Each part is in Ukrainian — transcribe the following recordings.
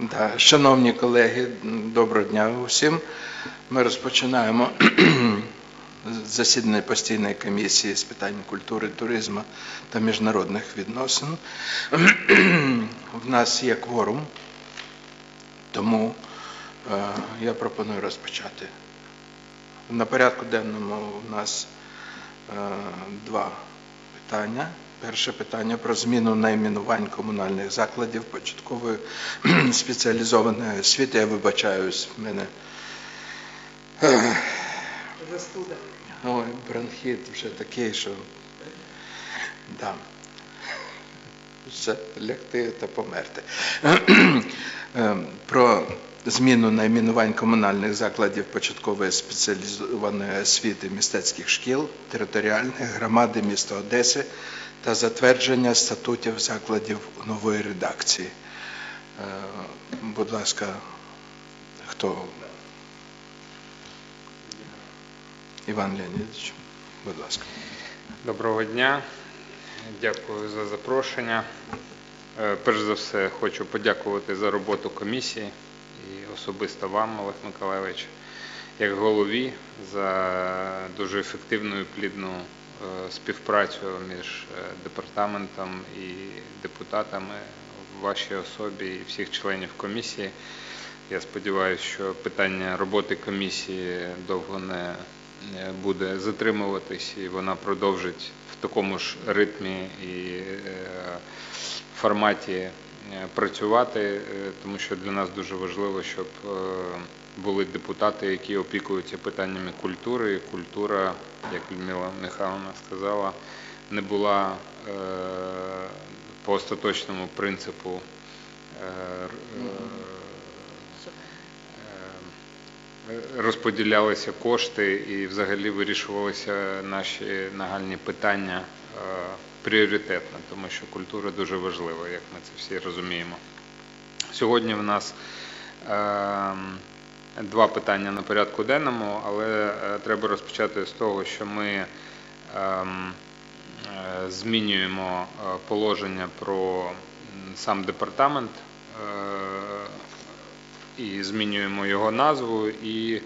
Да, шановні колеги, доброго дня усім. Ми розпочинаємо засідання постійної комісії з питань культури, туризму та міжнародних відносин. В нас є кворум, тому е, я пропоную розпочати. На порядку денному у нас е, два питання. Перше питання про зміну найменувань комунальних закладів початкової спеціалізованої освіти. Я вибачаюсь, в мене Застуда. ой, бронхіт вже такий, що да. Лягти та померти. Е, Про зміну найменувань комунальних закладів початкової спеціалізованої освіти містецьких шкіл, територіальних громади міста Одеси та затвердження статутів закладів нової редакції. Е, Будь ласка, хто? Іван Леонідович, будь ласка. Доброго дня, дякую за запрошення. Е, Перш за все, хочу подякувати за роботу комісії і особисто вам, Олег Миколайович, як голові, за дуже ефективну і плідну співпрацю між е, департаментом і депутатами в вашій особі і всіх членів комісії. Я сподіваюся, що питання роботи комісії довго не е, буде затримуватись, і вона продовжить в такому ж ритмі і е, форматі е, працювати, е, тому що для нас дуже важливо, щоб е, були депутати, які опікуються питаннями культури. Культура, як Людмила Михайловна сказала, не була е, по остаточному принципу е, е, розподілялися кошти і взагалі вирішувалися наші нагальні питання пріоритетно, тому що культура дуже важлива, як ми це всі розуміємо. Сьогодні в нас е, два питання на порядку денному, але е, треба розпочати з того, що ми ем, е, змінюємо е, положення про сам департамент і змінюємо його назву і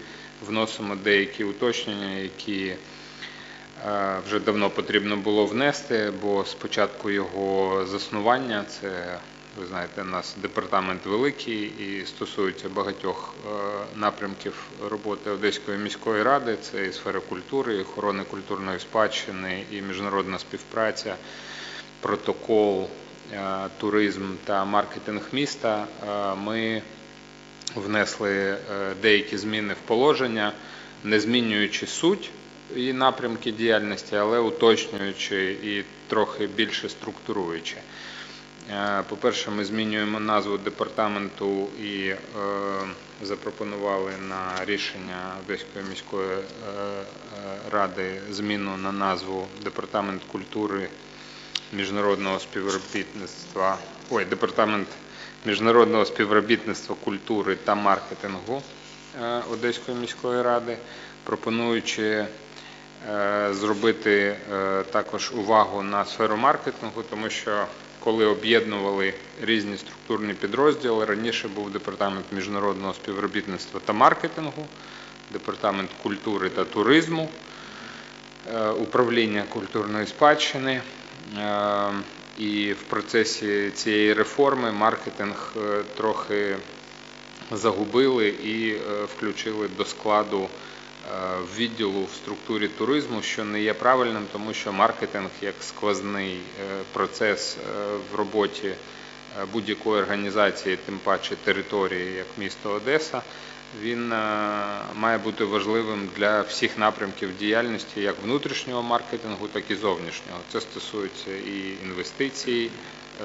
вносимо деякі уточнення, які вже давно потрібно було внести, бо спочатку його заснування це. Ви знаєте, у нас департамент великий і стосується багатьох е, напрямків роботи Одеської міської ради. Це і сфера культури, і охорони культурної спадщини, і міжнародна співпраця, протокол, е, туризм та маркетинг міста. Е, Ми внесли деякі зміни в положення, не змінюючи суть і напрямки діяльності, але уточнюючи і трохи більше структуруючи. Е, По-перше, ми змінюємо назву департаменту і е, запропонували на рішення Одеської міської е, ради зміну на назву Департамент культури міжнародного співробітництва, ой, департамент міжнародного співробітництва культури та маркетингу Одеської міської ради, пропонуючи зробити також увагу на сферу маркетингу, тому що коли об'єднували різні структурні підрозділи, раніше був департамент міжнародного співробітництва та маркетингу, департамент культури та туризму, е, управління культурної спадщини. Е, І в процесі цієї реформи маркетинг е, трохи загубили і включили до складу відділу в структурі туризму, що не є правильним, тому що маркетинг як сквозний е, процес е, в роботі е, будь-якої організації, тим паче території, як місто Одеса, він е, має бути важливим для всіх напрямків діяльності, як внутрішнього маркетингу, так і зовнішнього. Це стосується і інвестицій,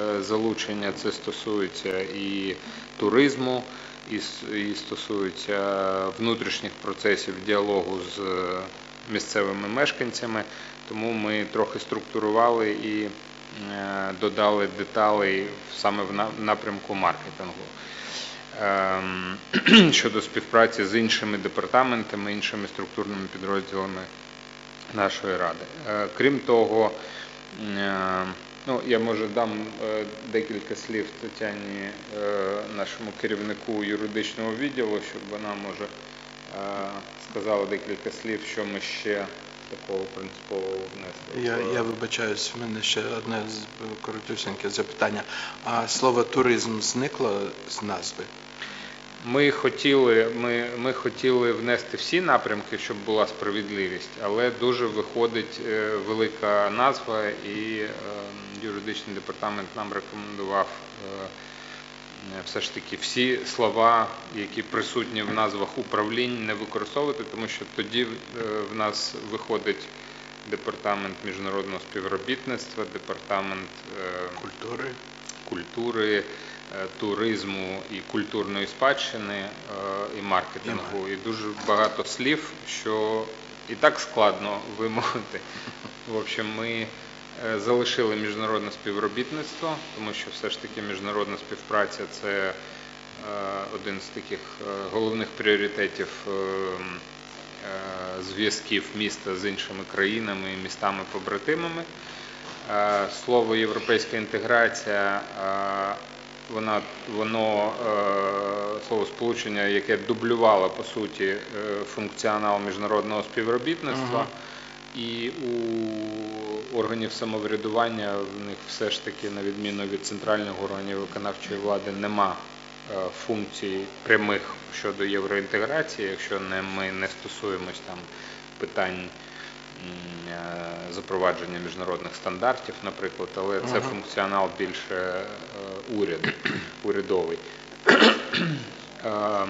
е, залучення, це стосується і туризму, і с- і стосується внутрішніх процесів діалогу з е, місцевими мешканцями. Тому ми трохи структурували і е, додали деталей саме в напрямку маркетингу. Ем, щодо співпраці з іншими департаментами, іншими структурними підрозділами нашої ради. Е, Крім того, е, Ну, я може дам е, декілька слів Тетяні, е, нашому керівнику юридичного відділу, щоб вона може е, сказала декілька слів, що ми ще такого принципового внесли. Я, я вибачаюсь, в мене ще одне коротюсеньке запитання. А слово туризм зникло з назви? Ми хотіли, ми, ми хотіли внести всі напрямки, щоб була справедливість, але дуже виходить е, велика назва, і е, юридичний департамент нам рекомендував е, все ж таки всі слова, які присутні в назвах управлінь, не використовувати, тому що тоді в нас виходить департамент міжнародного співробітництва, департамент. Культури? культури, туризму і культурної спадщини е, і маркетингу. І дуже багато слів, що і так складно вимовити. В общем, ми е, залишили міжнародне співробітництво, тому що все ж таки міжнародна співпраця це е, один з таких е, головних пріоритетів е, е, зв'язків міста з іншими країнами і містами-побратимами. Е, Слово європейська інтеграція, е, вона, воно е, слово сполучення, яке дублювало по суті е, функціонал міжнародного співробітництва. І у органів самоврядування в них все ж таки, на відміну від центральних органів виконавчої влади, нема е, функцій прямих щодо євроінтеграції, якщо не ми не стосуємось там питань запровадження міжнародних стандартів, наприклад, але це функціонал більше е, уряду, урядовий. Е,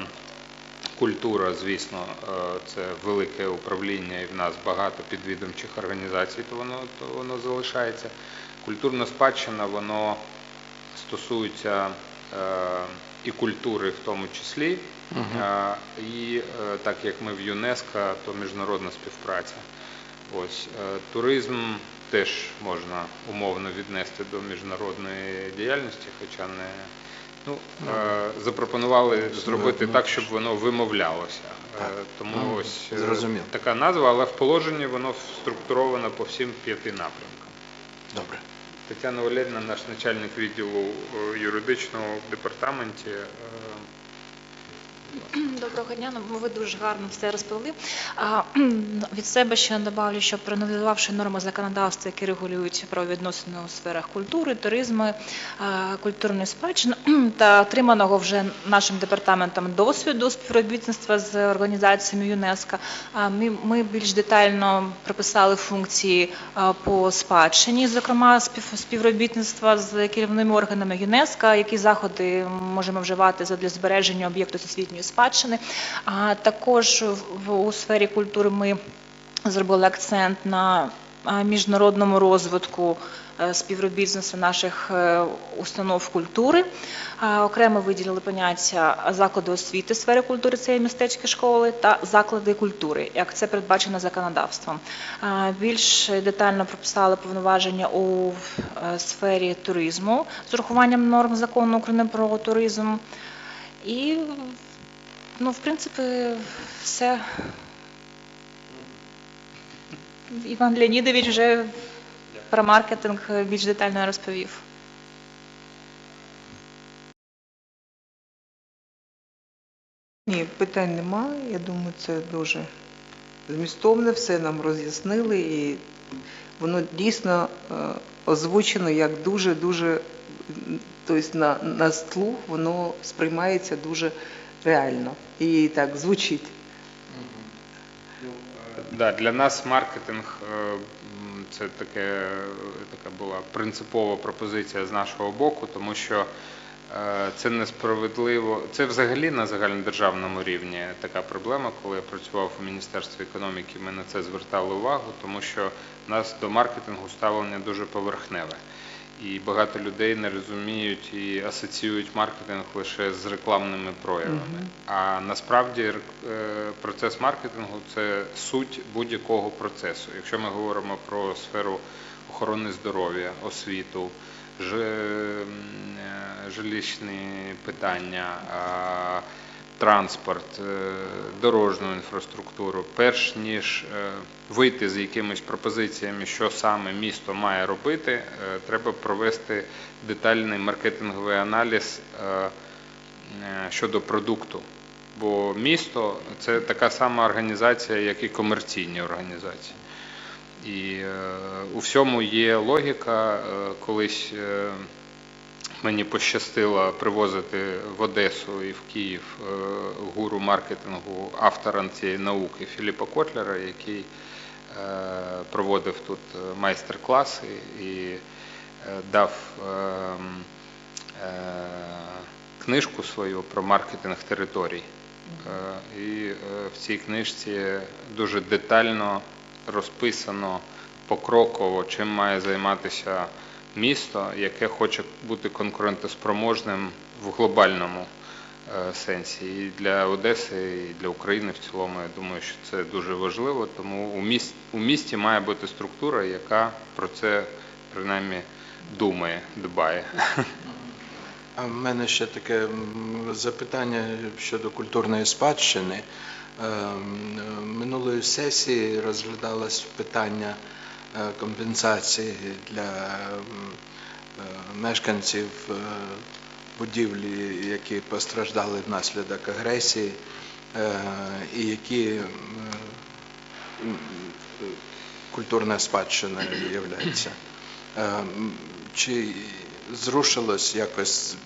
Культура, звісно, е, це велике управління, і в нас багато підвідомчих організацій, то воно, то воно залишається. Культурна спадщина, воно стосується е, і культури в тому числі, Е, і е, так як ми в ЮНЕСКО, то міжнародна співпраця. Ось е, туризм теж можна умовно віднести до міжнародної діяльності, хоча не ну, е, запропонували зробити ну, так, щоб воно вимовлялося. Е, Тому Ну, ось така назва, але в положенні воно структуровано по всім п'яти напрямкам. Добре. Тетяна Валерівна, наш начальник відділу юридичного департаменті. Е, Доброго дня, ну, ви дуже гарно все розповіли. А, від себе ще добавлю, що проаналізувавши норми законодавства, які регулюють правовідносини у сферах культури, туризму, е, культурної спадщини та отриманого вже нашим департаментом досвіду співробітництва з організаціями ЮНЕСКО, ми, більш детально прописали функції по спадщині, зокрема спів- співробітництва з керівними органами ЮНЕСКО, які заходи можемо вживати для збереження об'єкту всесвітньої спадщини. А також в- у сфері культури ми зробили акцент на міжнародному розвитку е, співробітництва наших е, установ культури. Окремо виділили поняття заклади освіти сфери культури, це є містечки школи, та заклади культури, як це передбачено законодавством. Більш детально прописали повноваження у е, сфері туризму з урахуванням норм закону України про туризм. І, ну, в принципі, все. Іван Леонідович вже про маркетинг більш детально розповів. Ні, питань немає. Я думаю, це дуже змістовне, все нам роз'яснили, і воно дійсно е, озвучено як дуже-дуже, тобто на, на слух воно сприймається дуже реально і так звучить. Да, для нас маркетинг е, це таке, така була принципова пропозиція з нашого боку, тому що е, це несправедливо. Це взагалі на загальнодержавному рівні така проблема. Коли я працював у Міністерстві економіки, ми на це звертали увагу, тому що в нас до маркетингу ставлення дуже поверхневе. І багато людей не розуміють і асоціюють маркетинг лише з рекламними проявами. А насправді е, процес маркетингу це суть будь-якого процесу. Якщо ми говоримо про сферу охорони здоров'я, освіту, е, жилищні питання, транспорт, е, дорожню інфраструктуру, перш ніж е, вийти з якимись пропозиціями, що саме місто має робити, е, треба провести детальний маркетинговий аналіз щодо продукту. Бо місто це така сама організація, як і комерційні організації. І у всьому є логіка. Колись мені пощастило привозити в Одесу і в Київ е, гуру маркетингу автора цієї науки Філіпа Котлера, який е, проводив тут е, майстер-класи і дав книжку свою про маркетинг територій. І в цій книжці дуже детально розписано покроково, чим має займатися місто, яке хоче бути конкурентоспроможним в глобальному е, сенсі. І для Одеси, і для України в цілому, я думаю, що це дуже важливо. Тому у місті, у місті має бути структура, яка про це принаймні думає, дбає. А в мене ще таке запитання щодо культурної спадщини. Ем, е, Минулої сесії розглядалось питання компенсації для е, мешканців е, будівлі, які постраждали внаслідок агресії е, і які е, культурна спадщина являється. Чи зрушилось якось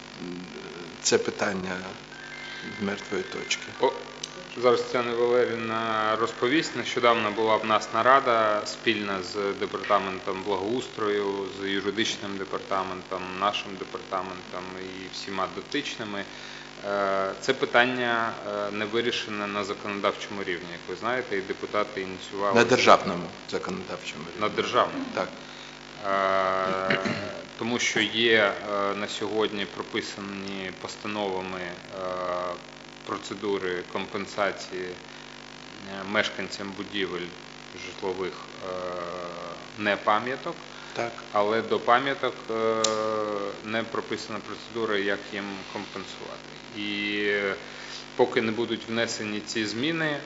це питання мертвої точки? Зараз Тетяна Валерівна розповість. Нещодавно була в нас нарада спільна з департаментом благоустрою, з юридичним департаментом, нашим департаментом і всіма дотичними. Е, Це питання е, не вирішене на законодавчому рівні, як ви знаєте, і депутати ініціювали На державному законодавчому рівні. на державному. Так. Е, тому що є на сьогодні прописані постановами процедури компенсації е, мешканцям будівель житлових е, не пам'яток, Так. але до пам'яток е, не прописана процедура, як їм компенсувати. І поки не будуть внесені ці зміни,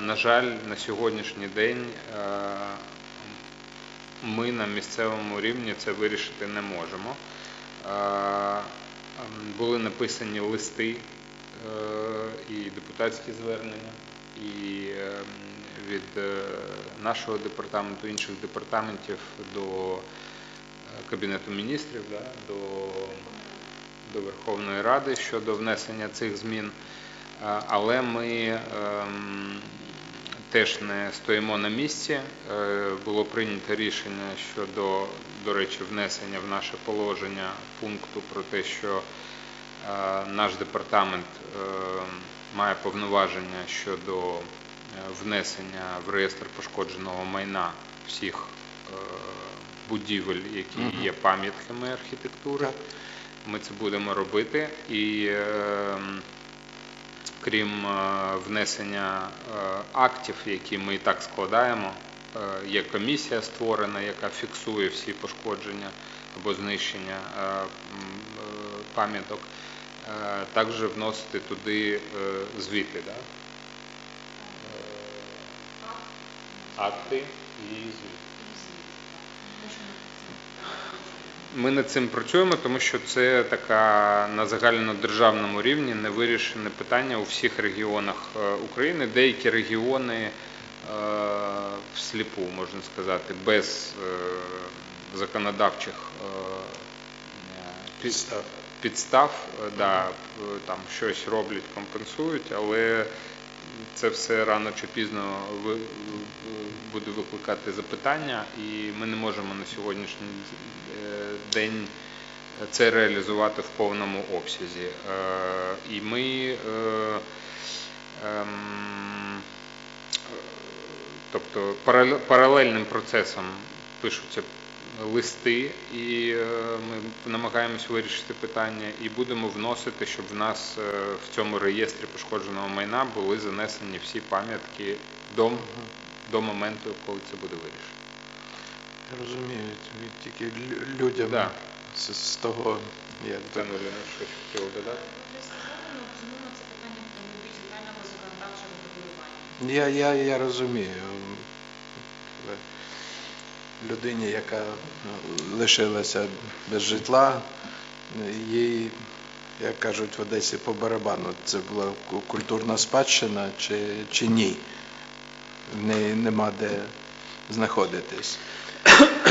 на жаль, на сьогоднішній день ми на місцевому рівні це вирішити не можемо. Були написані листи і депутатські звернення, і ем, від е, нашого департаменту, інших департаментів до е, Кабінету міністрів, до, Верховної Ради щодо внесення цих змін. Е, Але ми ем, теж не стоїмо на місці. Е, Було прийнято рішення щодо, до речі, внесення в наше положення пункту про те, що е, наш департамент е, має повноваження щодо е, внесення в реєстр пошкодженого майна всіх е, будівель, які є пам'ятками архітектури. Ми це будемо робити і е, крім е, внесення е, актів, які ми і так складаємо, е, є комісія створена, яка фіксує всі пошкодження або знищення е, е, пам'яток. Е, Також вносити туди е, звіти, да? Е, акти і звіти. Ми над цим працюємо, тому що це така на загальнодержавному рівні невирішене питання у всіх регіонах України. Деякі регіони всліпу, можна сказати, без законодавчих Підстав. Підстав, е, да, е, там щось роблять, компенсують, але це все рано чи пізно буде викликати запитання, і ми не можемо на сьогоднішній е, день це реалізувати в повному обсязі. І ми ем, тобто парале- паралельним процесом пишуться листи, і е, ми намагаємось вирішити питання, і будемо вносити, щоб в нас е, в цьому реєстрі пошкодженого майна були занесені всі пам'ятки до, до моменту, коли це буде вирішено. Я розумію, тільки лю- людям Да. з, з того, як Це Нуліна щось хотіло додати. Я, я, я розумію. Людині, яка ну, лишилася без житла, їй, як кажуть в Одесі, по барабану, це була культурна спадщина чи, чи ні. В нема де знаходитись.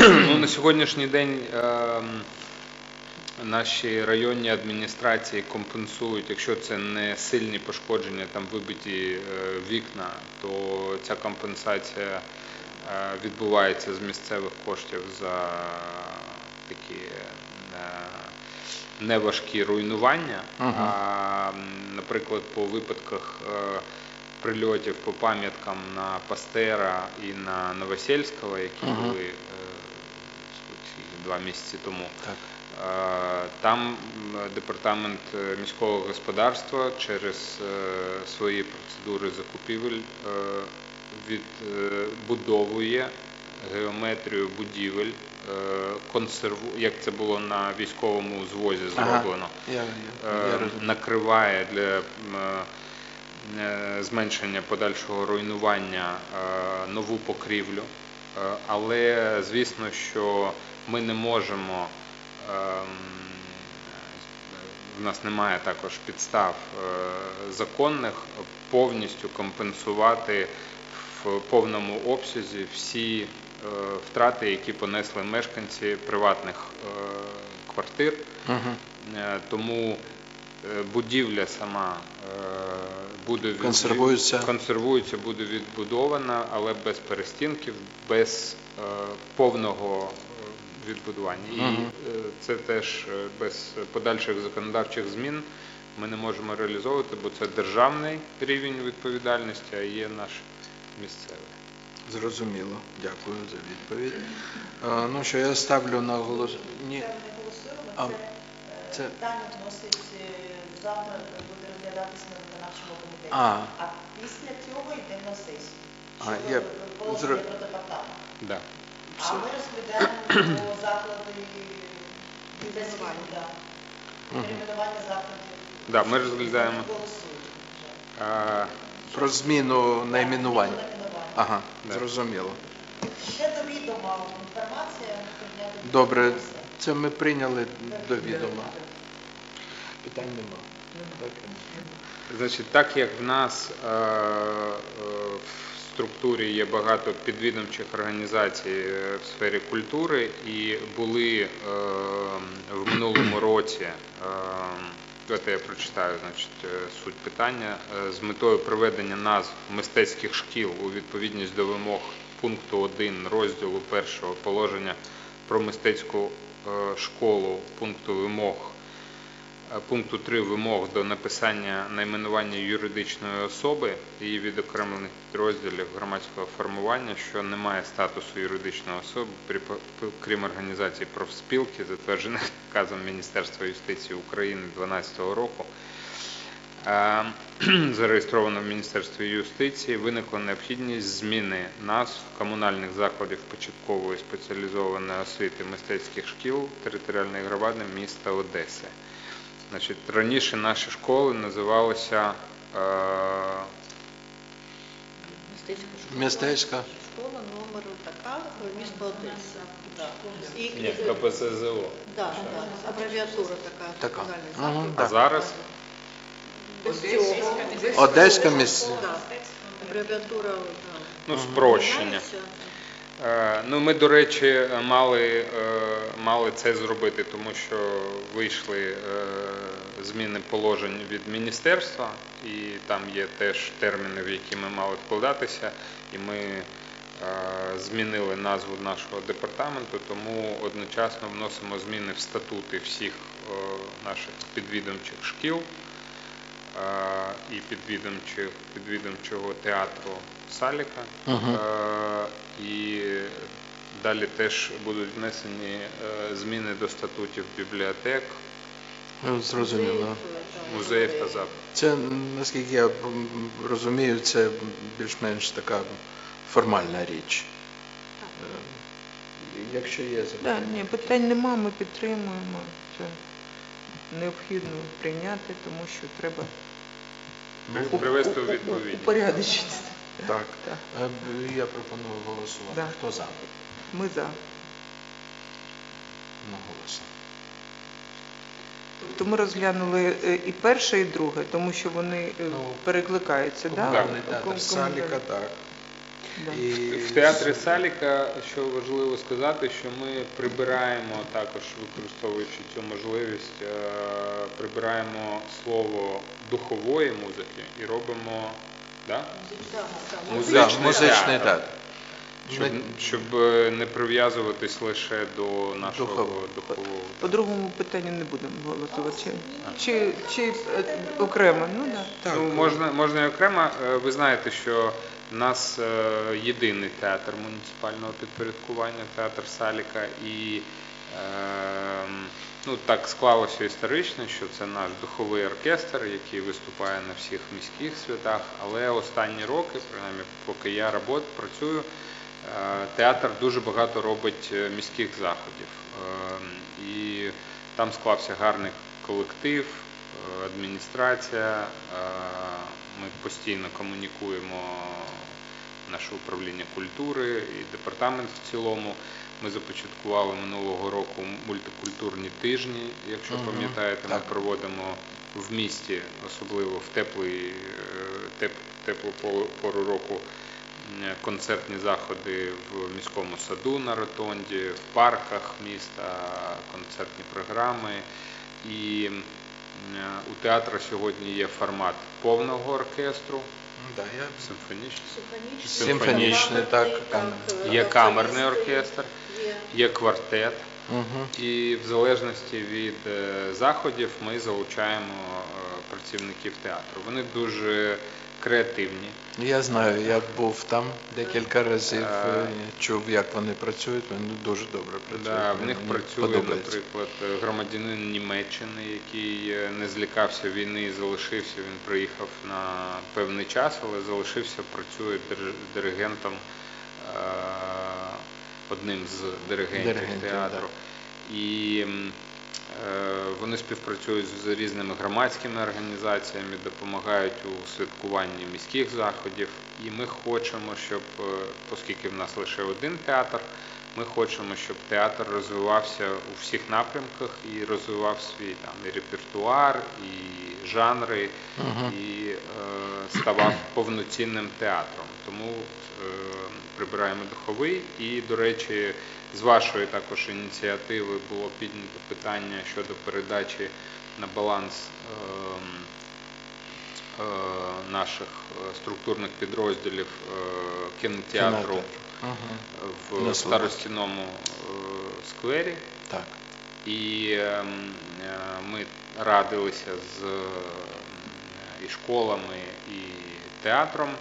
Ну, на сьогоднішній день ем, наші районні адміністрації компенсують, якщо це не сильні пошкодження, там вибиті е, вікна, то ця компенсація е, відбувається з місцевих коштів за такі е, неважкі руйнування. Мгм. А, наприклад, по випадках е, прильотів по пам'яткам на Пастера і на Новосельського, які Мгм. були е, два місяці тому. Так. Е, Там департамент е, міського господарства через е, свої процедури закупівель е, відбудовує геометрію будівель, е, консерву, як це було на військовому звозі Ага. зроблено Я, я, е, я накриває для е, зменшення подальшого руйнування нову покрівлю. Але звісно, що ми не можемо. ем, В нас немає також підстав законних повністю компенсувати в повному обсязі всі е, втрати, які понесли мешканці приватних е, квартир. Е, Тому будівля сама буде від- Консервується. консервується, буде відбудована, але без перестінків, без повного відбудування. І е, це теж без подальших законодавчих змін ми не можемо реалізовувати, бо це державний рівень відповідальності, а є наш місцевий. Зрозуміло. Дякую за відповідь. Е, Ну що, я ставлю на голос. Ні. Це А, це, це- е, питання вносить е, завтра буде розглядатися на виконавчому комітеті. А. А після цього йде на сесію. А, я про департамент. Да. А ми розглядаємо по заклади юридичного да. Перейменування закладів. Да, ми розглядаємо. Голосуємо вже. Е, Про зміну найменування. Ага, зрозуміло. Ще до відома інформація. Добре, це ми прийняли до відома. Питань нема. Так. Значить, так як в нас е, е, в структурі є багато підвідомчих організацій е, в сфері культури, і були е, в минулому році, е, давайте я прочитаю значить, е, суть питання, е, з метою приведення назв мистецьких шкіл у відповідність до вимог пункту 1 розділу 1 положення про мистецьку е, школу пункту вимог пункту 3 вимог до написання найменування юридичної особи її відокремлених підрозділів громадського формування, що не має статусу юридичної особи, крім організації профспілки, затверджених наказом Міністерства юстиції України 2012 року. Е, Зареєстровано в Міністерстві юстиції виникла необхідність зміни назв комунальних закладів початкової спеціалізованої освіти мистецьких шкіл територіальної громади міста Одеси. Значить, раніше наші школи називалися е, Мистецька школа. Номер така, місто Одеса. Да. І, ні, КПСЗО. Да, да, абревіатура така. Така. заклад. А зараз Одеська міс... Да. Абревіатура да, ну, спрощення. Е, Ну, ми, до речі, мали, е, мали це зробити, тому що вийшли е, зміни положень від міністерства, і там є теж терміни, в які ми мали вкладатися, і ми змінили назву нашого департаменту, тому одночасно вносимо зміни в статути всіх наших підвідомчих шкіл і підвідомчих, підвідомчого театру Саліка. Е, І далі теж будуть внесені е, зміни до статутів бібліотек, Ну, Зрозуміло. Музеїв та заклад. Це, наскільки я розумію, це більш-менш така формальна річ. Е, Якщо є Да, запитання. ні, питань нема, ми підтримуємо. Це необхідно прийняти, тому що треба При- Привести у У- у- відповідь. Упорядочити. Так. Так. Е, б- Я пропоную голосувати. Да. Хто за? Ми за. Наголосно. Тобто ми розглянули е, і перше, і друге, тому що вони е, Ну, перекликаються, да? Комунальний Ком- театр ком- Саліка, так. Да. І В театрі Саліка, що важливо сказати, що ми прибираємо також, використовуючи цю можливість, е, прибираємо слово духової музики і робимо да? Да, музичний, музичний театр. театр. Щоб, Не- щоб е, не прив'язуватись лише до нашого Духового. духового. По другому питанню не будемо голосувати. Чи, чи, чи е, окремо? Ну да. Так, ну, можна, можна і окремо. Ви знаєте, що в нас е, єдиний театр муніципального підпорядкування, театр Саліка, і е, ну, так склалося історично, що це наш духовий оркестр, який виступає на всіх міських святах. Але останні роки, принаймні, поки я робот, працюю, е, театр дуже багато робить е, міських заходів. Е, І там склався гарний колектив, адміністрація. Ми постійно комунікуємо наше управління культури і департамент в цілому. Ми започаткували минулого року мультикультурні тижні. Якщо пам'ятаєте, ми проводимо в місті, особливо в теплий, е, теп, теплу пору- пору року, концертні заходи в міському саду на ротонді, в парках міста, концертні програми. І у театра сьогодні є формат повного оркестру, Да, я... симфонічний. Симфонічний, так. Є камерний оркестр, Є. квартет. Угу. І в залежності від е, заходів ми залучаємо е, працівників театру. Вони дуже креативні. Я знаю, я був там декілька разів, Е. е, чув, як вони працюють, вони дуже добре працюють. Да, в них Мені працює, подобається. наприклад, е, громадянин Німеччини, який е, не злякався війни і залишився. Він приїхав на певний час, але залишився, працює дир- диригентом, е, одним з диригентів, Диригентів, театру. І м, е, вони співпрацюють з різними громадськими організаціями, допомагають у святкуванні міських заходів. І ми хочемо, щоб, е, оскільки в нас лише один театр, ми хочемо, щоб театр розвивався у всіх напрямках і розвивав свій там і репертуар, і жанри, Мгм. і е, ставав повноцінним театром. Тому е, прибираємо духовий. І, до речі, з вашої також ініціативи було піднято питання щодо передачі на баланс ем, е, наших е, структурних підрозділів е, кінотеатру в е, сквері. Так. І ем, ми радилися з і школами, і театром,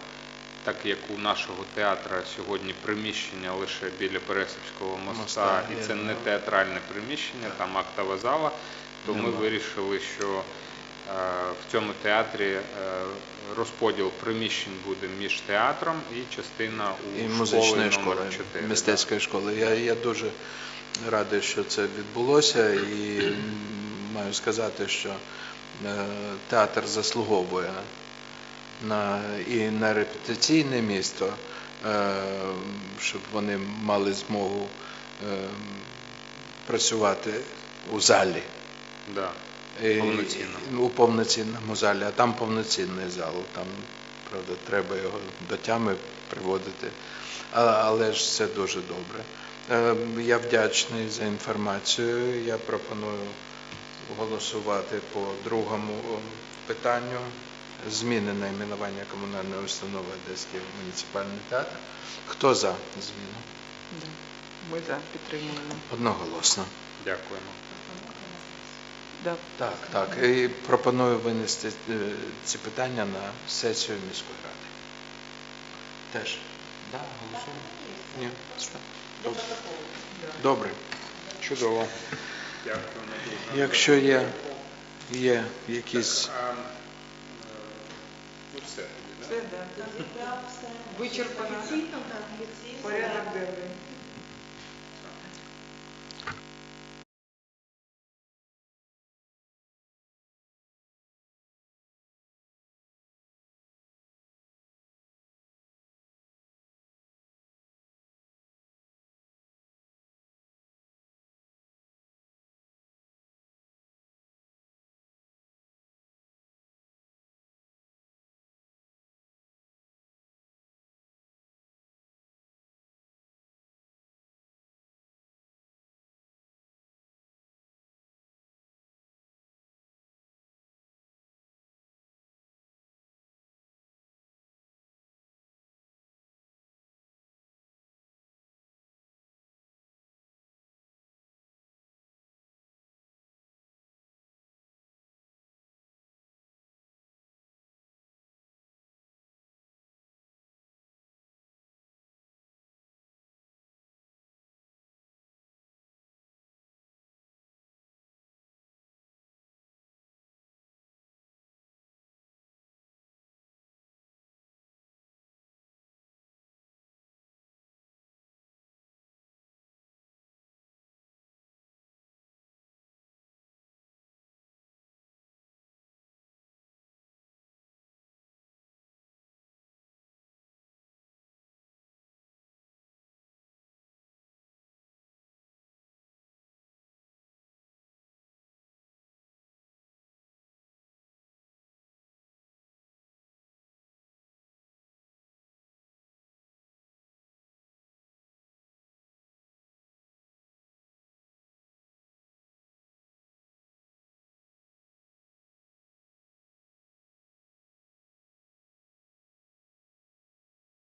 так як у нашого театра сьогодні приміщення лише біля Пересипського моста, Моста, і це не театральне приміщення, там актова зала, то ми вирішили, що е, в цьому театрі е, розподіл приміщень буде між театром і частина у І школи музичної номер школи, 4. мистецької школи. Я, я дуже радий, що це відбулося, і маю сказати, що е, театр заслуговує і на репетиційне місто, е, щоб вони мали змогу е, працювати у залі. Да. І- У повноцінному залі, а там повноцінний зал. Там, правда, треба його до тями приводити. Але ж це дуже добре. Е, Я вдячний за інформацію. Я пропоную голосувати по другому питанню. Зміни найменування комунальної установи Одеський муніципальний театр. Хто за зміну? Ми за підтримуємо. Одноголосно. Дякуємо. Да. Так, так. І пропоную винести е, ці питання на сесію міської ради. Теж? Да, голосуємо? Ні? Добре. Добре. Чудово. Дякуємо дуже. Якщо є, є якісь. А, все тоді, да? Все. Так, все. Вичерпано. Офіційно, так, офіційно. Порядок денний.